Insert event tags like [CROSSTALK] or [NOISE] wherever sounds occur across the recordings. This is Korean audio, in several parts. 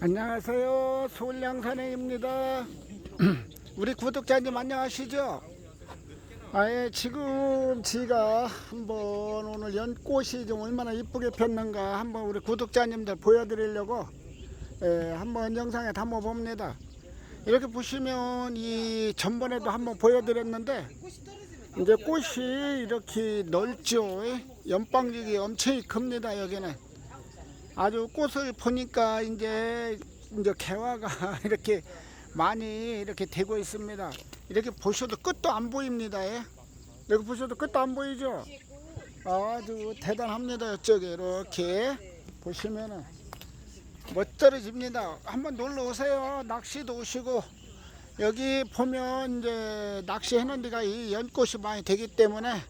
안녕하세요. 서울양산행입니다. [CLEARS THROAT] 우리 구독자님 안녕하시죠? 아예 지금 지가 한번 오늘 연꽃이 좀 얼마나 이쁘게 폈는가 한번 우리 구독자님들 보여드리려고 예, 한번 영상에 담아 봅니다. 이렇게 보시면 이 전번에도 한번 보여드렸는데 이제 꽃이 이렇게 넓죠. 연방직이 엄청 큽니다 여기는. 아주 꽃을 보니까 이제 이제 개화가 [LAUGHS] 이렇게 많이 이렇게 되고 있습니다. 이렇게 보셔도 끝도 안 보입니다. 예. 이렇게 보셔도 끝도 안 보이죠? 아주 대단합니다. 이쪽에 이렇게 보시면은 멋들어집니다. 한번 놀러 오세요. 낚시도 오시고 여기 보면 이제 낚시하는 데가 이 연꽃이 많이 되기 때문에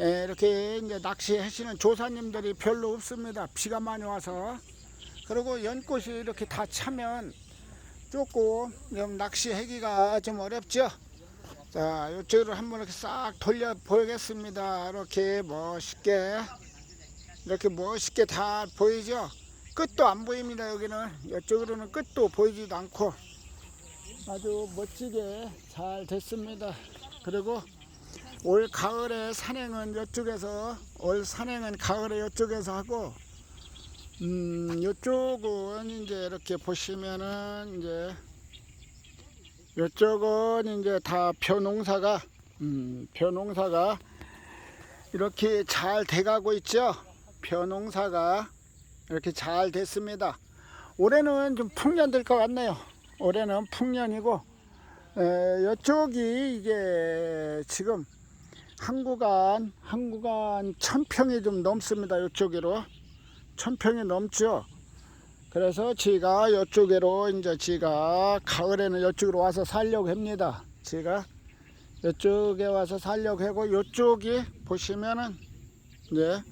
예, 이렇게 이제 낚시하시는 조사님들이 별로 없습니다. 비가 많이 와서. 그리고 연꽃이 이렇게 다 차면 조금 좀 낚시하기가 좀 어렵죠. 자, 이쪽으로 한번 이렇게 싹 돌려 보이겠습니다. 이렇게 멋있게. 이렇게 멋있게 다 보이죠? 끝도 안 보입니다. 여기는. 이쪽으로는 끝도 보이지도 않고 아주 멋지게 잘 됐습니다. 그리고 올 가을에 산행은 이쪽에서 올 산행은 가을에 이쪽에서 하고 음 이쪽은 이제 이렇게 보시면은 이제 이쪽은 이제 다 벼농사가 음 벼농사가 이렇게 잘 돼가고 있죠? 벼농사가 이렇게 잘 됐습니다. 올해는 좀 풍년 될 것 같네요. 올해는 풍년이고 에, 이쪽이 이게 지금 한 구간 한 구간 천 평이 좀 넘습니다. 이쪽으로 천 평이 넘죠. 그래서 제가 이쪽으로 이제 제가 가을에는 이쪽으로 와서 살려고 합니다. 제가 이쪽에 와서 살려고 하고 이쪽이 보시면은 이제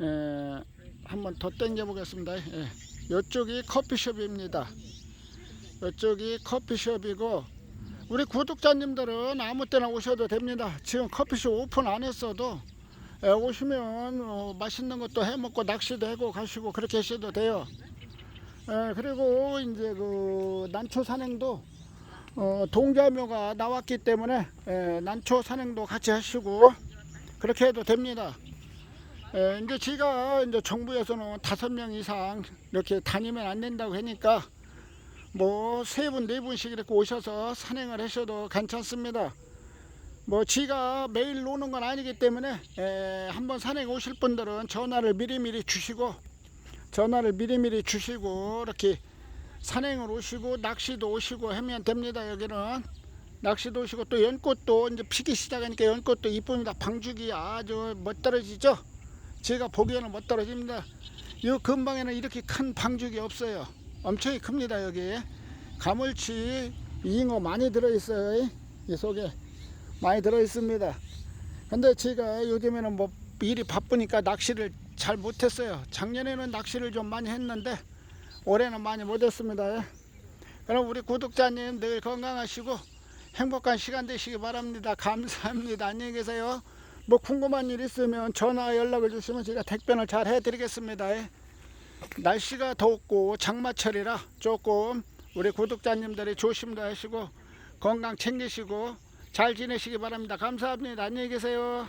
에, 한번 더 당겨 보겠습니다. 예. 이쪽이 커피숍입니다. 이쪽이 커피숍이고 우리 구독자님들은 아무 때나 오셔도 됩니다. 지금 커피숍 오픈 안 했어도 예, 오시면 어, 맛있는 것도 해 먹고 낚시도 하고 가시고 그렇게 하셔도 돼요. 예, 그리고 이제 그 난초 산행도 어, 동자묘가 나왔기 때문에 예, 난초 산행도 같이 하시고 그렇게 해도 됩니다. 예, 이제 제가 이제 정부에서는 다섯 명 이상 이렇게 다니면 안 된다고 하니까 뭐 세 분 네 분씩 이렇게 오셔서 산행을 하셔도 괜찮습니다. 뭐 지가 매일 노는 건 아니기 때문에 에, 한번 산행 오실 분들은 전화를 미리미리 주시고 전화를 미리미리 주시고 이렇게 산행을 오시고 낚시도 오시고 하면 됩니다. 여기는 낚시도 오시고 또 연꽃도 이제 피기 시작하니까 연꽃도 이쁩니다. 방죽이 아주 멋떨어지죠. 제가 보기에는 멋떨어집니다. 이 근방에는 이렇게 큰 방죽이 없어요. 엄청 큽니다 여기. 가물치 잉어 많이 들어있어요 이 속에. 많이 들어있습니다. 근데 제가 요즘에는 뭐 일이 바쁘니까 낚시를 잘 못했어요. 작년에는 낚시를 좀 많이 했는데 올해는 많이 못했습니다. 그럼 우리 구독자님 늘 건강하시고 행복한 시간 되시기 바랍니다. 감사합니다. 안녕히 계세요. 뭐 궁금한 일 있으면 전화 연락을 주시면 제가 택변을 잘 해드리겠습니다 날씨가 덥고 장마철이라 조금 우리 구독자님들이 조심도 하시고 건강 챙기시고 잘 지내시기 바랍니다. 감사합니다. 안녕히 계세요.